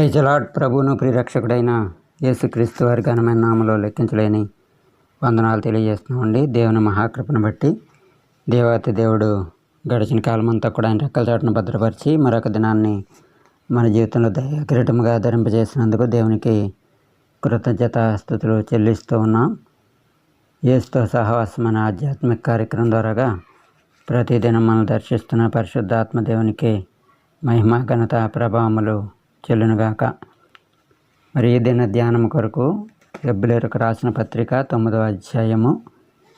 ప్రైజలాడ్ ప్రభువును ప్రిరక్షకుడైన యేసుక్రీస్తు వారి ఘనమైన నామలో లెక్కించలేని వందనాలు తెలియజేస్తున్నామండి. దేవుని మహాకృపను బట్టి దేవాతి దేవుడు గడిచిన కాలం అంతా కూడా ఆయన రెక్కల చాటును భద్రపరిచి మరొక దినాన్ని మన జీవితంలో దయ ధరింపజేసినందుకు దేవునికి కృతజ్ఞత స్థుతులు చెల్లిస్తూ ఉన్నాం. ఏసుతో సహవాసమైన ఆధ్యాత్మిక కార్యక్రమం ద్వారాగా ప్రతిదినం మనం దర్శిస్తున్న పరిశుద్ధాత్మ దేవునికి మహిమ ఘనత ప్రభావములు చెల్లునుగాక. మరి ఈ దిన ధ్యానం కొరకు ఎబ్బులేరుకు రాసిన పత్రిక తొమ్మిదవ అధ్యాయము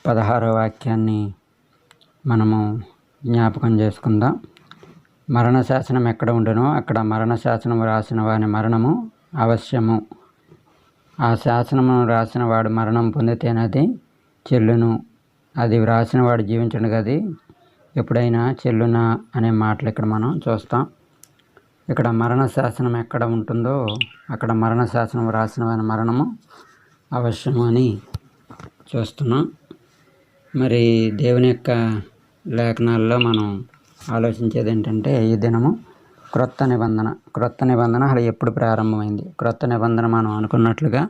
పదహారవ వాక్యాన్ని మనము జ్ఞాపకం చేసుకుందాం. మరణ శాసనం ఎక్కడ ఉండునో అక్కడ మరణ శాసనం రాసిన వాని మరణము అవశ్యము. ఆ శాసనము రాసిన వాడు మరణం పొందితేనది చెల్లును. అది వ్రాసిన వాడు జీవించడు గది ఎప్పుడైనా చెల్లునా అనే మాటలు ఇక్కడ మనం చూస్తాం. ఇక్కడ మరణ శాసనం ఎక్కడ ఉంటుందో అక్కడ మరణ శాసనం రాసినమైన మరణము అవశ్యము అని చూస్తున్నాం. మరి దేవుని యొక్క లేఖనాల్లో మనం ఆలోచించేది ఏంటంటే ఈ దినము క్రొత్త నిబంధన క్రొత్త నిబంధన అసలు ఎప్పుడు ప్రారంభమైంది? క్రొత్త నిబంధన మనం అనుకున్నట్లుగా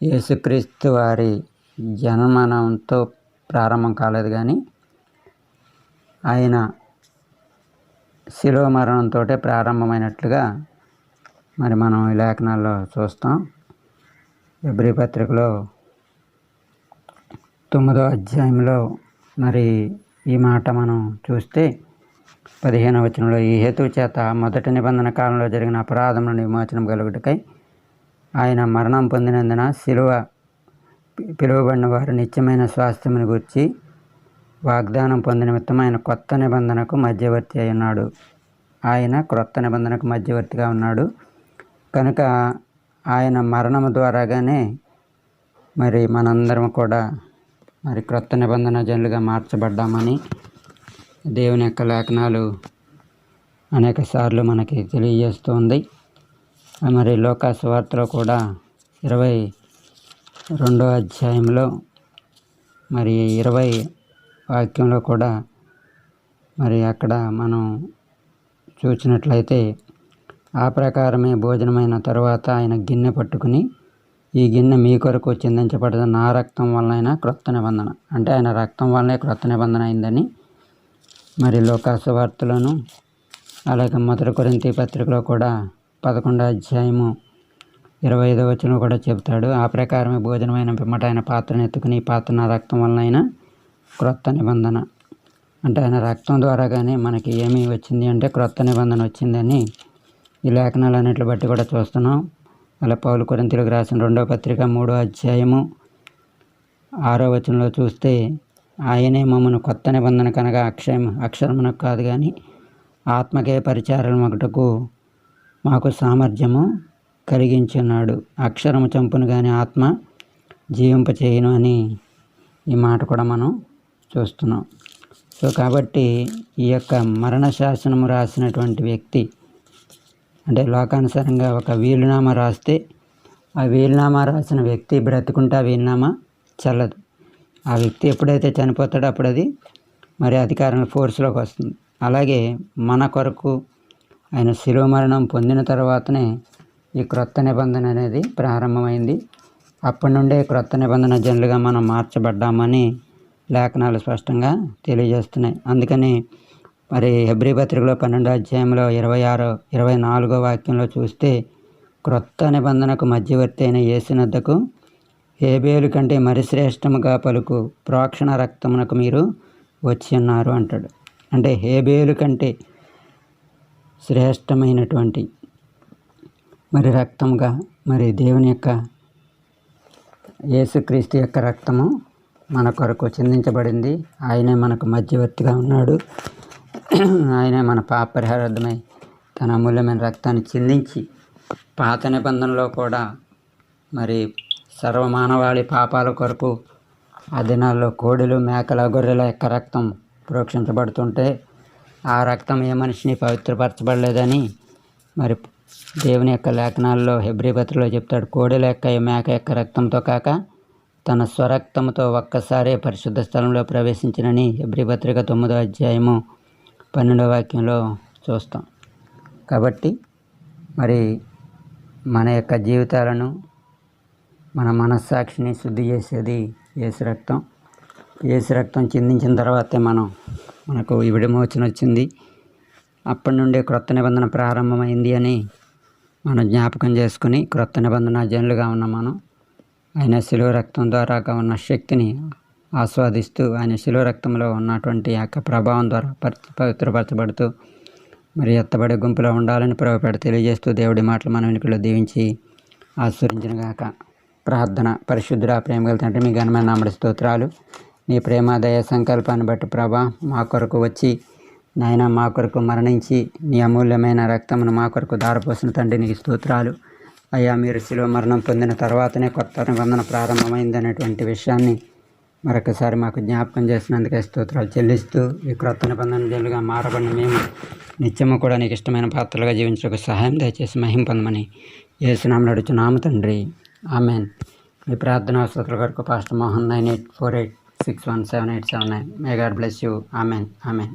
యేసుక్రీస్తు వారి జన్మనంతో ప్రారంభం కాలేదు కానీ ఆయన శిలువ మరణంతో ప్రారంభమైనట్లుగా మరి మనం ఈ లేఖనాల్లో చూస్తాం. ఎబ్రి పత్రికలో తొమ్మిదో అధ్యాయంలో మరి ఈ మాట మనం చూస్తే పదిహేను వచనంలో ఈ హేతు చేత మొదటి నిబంధన కాలంలో జరిగిన అపరాధములను విమోచనం కలుగుటకై ఆయన మరణం పొందినందున శిలువ పిలువబడిన వారు నిత్యమైన స్వాస్థ్యమును గురించి వాగ్దానం పొందిన మిత్తమైన ఆయన కొత్త నిబంధనకు మధ్యవర్తి అయి ఉన్నాడు. ఆయన క్రొత్త నిబంధనకు మధ్యవర్తిగా ఉన్నాడు. కనుక ఆయన మరణము ద్వారాగానే మరి మనందరం కూడా మరి క్రొత్త నిబంధన జనులుగా మార్చబడ్డామని దేవుని యొక్క లేఖనాలు అనేక సార్లు మనకి తెలియజేస్తుంది మరి లోకాసు వార్తలో కూడా ఇరవై రెండో అధ్యాయంలో మరి ఇరవై వాక్యంలో కూడా మరి అక్కడ మనం చూసినట్లయితే ఆ ప్రకారమే భోజనమైన తరువాత ఆయన గిన్నె పట్టుకుని ఈ గిన్నె మీ కొరకు చిందించబడదు నా రక్తం వలన క్రొత్త నిబంధన. అంటే ఆయన రక్తం వల్లనే క్రొత్త నిబంధన అయిందని మరి లోకాసు వార్తలను అలాగే మొదటి కొరింతి పత్రికలో కూడా పదకొండో అధ్యాయము ఇరవై ఐదో వచ్చిన కూడా చెబుతాడు ఆ ప్రకారమే భోజనమైన పిమ్మట ఆయన పాత్రను ఎత్తుకుని ఈ పాత్ర నా రక్తం వలనైనా క్రొత్త నిబంధన. అంటే ఆయన రక్తం ద్వారా కానీ మనకి ఏమి వచ్చింది అంటే క్రొత్త నిబంధన వచ్చిందని ఈ లేఖనాలు అన్నింటిని బట్టి కూడా చూస్తున్నాం. అలా పౌలు కొరింతలకు రాసిన రెండో పత్రిక మూడో అధ్యాయము ఆరో వచనంలో చూస్తే ఆయనే మమ్మను కొత్త నిబంధన కనుక అక్షయం అక్షరమునకు కాదు కానీ ఆత్మకే పరిచారం ఒకటకు మాకు సామర్థ్యము కలిగించున్నాడు. అక్షరము చంపును కానీ ఆత్మ జీవింప చేయను అని ఈ మాట కూడా మనం చూస్తున్నాం. సో కాబట్టి ఈ యొక్క మరణ శాసనము రాసినటువంటి వ్యక్తి అంటే లోకానుసారంగా ఒక వీలునామా రాస్తే ఆ వీలునామా రాసిన వ్యక్తి బ్రతుకుంటే ఆ వీలునామా చల్లదు. ఆ వ్యక్తి ఎప్పుడైతే చనిపోతాడో అప్పుడు అది మరి అధికారంలో ఫోర్స్లోకి వస్తుంది. అలాగే మన కొరకు ఆయన శిలువ మరణం పొందిన తర్వాతనే ఈ క్రొత్త నిబంధన అనేది ప్రారంభమైంది. అప్పటి నుండే క్రొత్త నిబంధన జనులుగా మనం మార్చబడ్డామని లేఖనాలు స్పష్టంగా తెలియజేస్తున్నాయి. అందుకని మరి హెబ్రి పత్రికలో పన్నెండో అధ్యాయంలో ఇరవై ఆరో ఇరవై నాలుగో వాక్యంలో చూస్తే క్రొత్త నిబంధనకు మధ్యవర్తి అయిన యేసునద్దకు హేబేలు కంటే మరి శ్రేష్టముగా పలుకు ప్రోక్షణ రక్తమునకు మీరు వచ్చి ఉన్నారు అంటాడు. అంటే హేబేలు కంటే శ్రేష్టమైనటువంటి మరి రక్తముగా మరి దేవుని యొక్క యేసుక్రీస్తు యొక్క రక్తము మన కొరకు చిందించబడింది. ఆయనే మనకు మధ్యవర్తిగా ఉన్నాడు. ఆయనే మన పాప పరిహారార్థమై తన అమూల్యమైన రక్తాన్ని చిందించి పాత నిబంధనలో కూడా మరి సర్వమానవాళి పాపాల కొరకు ఆ దినాల్లో కోడిలు మేకల గొర్రెల యొక్క రక్తం ప్రోక్షించబడుతుంటే ఆ రక్తం ఏ మనిషిని పవిత్రపరచబడలేదని మరి దేవుని యొక్క లేఖనాల్లో హెబ్రి పత్రికలో చెప్తాడు. కోడెల యొక్క మేక యొక్క రక్తంతో కాక తన స్వరక్తముతో ఒక్కసారే పరిశుద్ధ స్థలంలో ప్రవేశించినని ఎబ్రిపత్రిక తొమ్మిదో అధ్యాయము పన్నెండో వాక్యంలో చూస్తాం. కాబట్టి మరి మన యొక్క జీవితాలను మన మనస్సాక్షిని శుద్ధి చేసేది ఏసు రక్తం. ఏసు రక్తం చిందించిన తర్వాతే మనం మనకు ఈ విడిమోచన వచ్చింది. అప్పటి నుండి క్రొత్త నిబంధన ప్రారంభమైంది అని మనం జ్ఞాపకం చేసుకుని క్రొత్త నిబంధన జనులుగా ఉన్న మనం. ఆయన శిలువ రక్తం ద్వారా ఉన్న శక్తిని ఆస్వాదిస్తూ ఆయన శిలువ రక్తంలో ఉన్నటువంటి ఆ యొక్క ప్రభావం ద్వారా పవిత్రపరచబడుతూ మరి ఎత్తబడే గుంపులో ఉండాలని ప్రభుపేట తెలియజేస్తూ దేవుడి మాటలు మన వెనుకలో దీవించి ఆశ్వరించినగాక ప్రార్థన పరిశుద్ధుడా ప్రేమ గల తండ్రి మీ ఘనమైన నామడి స్తోత్రాలు. నీ ప్రేమ దయ సంకల్పాన్ని బట్టి ప్రభా మా కొరకు వచ్చి నాయన మా కొరకు మరణించి నీ అమూల్యమైన రక్తమును మా కొరకు దారపోసిన తండ్రి నీకు స్తోత్రాలు. అయ్యా మీరు శిలువ మరణం పొందిన తర్వాతనే కొత్త నిబంధన ప్రారంభమైంది అనేటువంటి విషయాన్ని మరొకసారి మాకు జ్ఞాపకం చేసినందుకే స్తోత్రాలు చెల్లిస్తూ ఈ క్రొత్త నిబంధన జల్లుగా మారబడిన మేము నిత్యము కూడా నీకు ఇష్టమైన పాత్రలుగా జీవించకు సహాయం దయచేసి మహింపొందమని పొందమని ఏసునామ నామ తండ్రి. ఆమెన్. మీ ప్రార్థన అవసరాల కొరకు pastor Mohan nine eight four eight six one seven eight seven nine. May God bless you amen. Amen.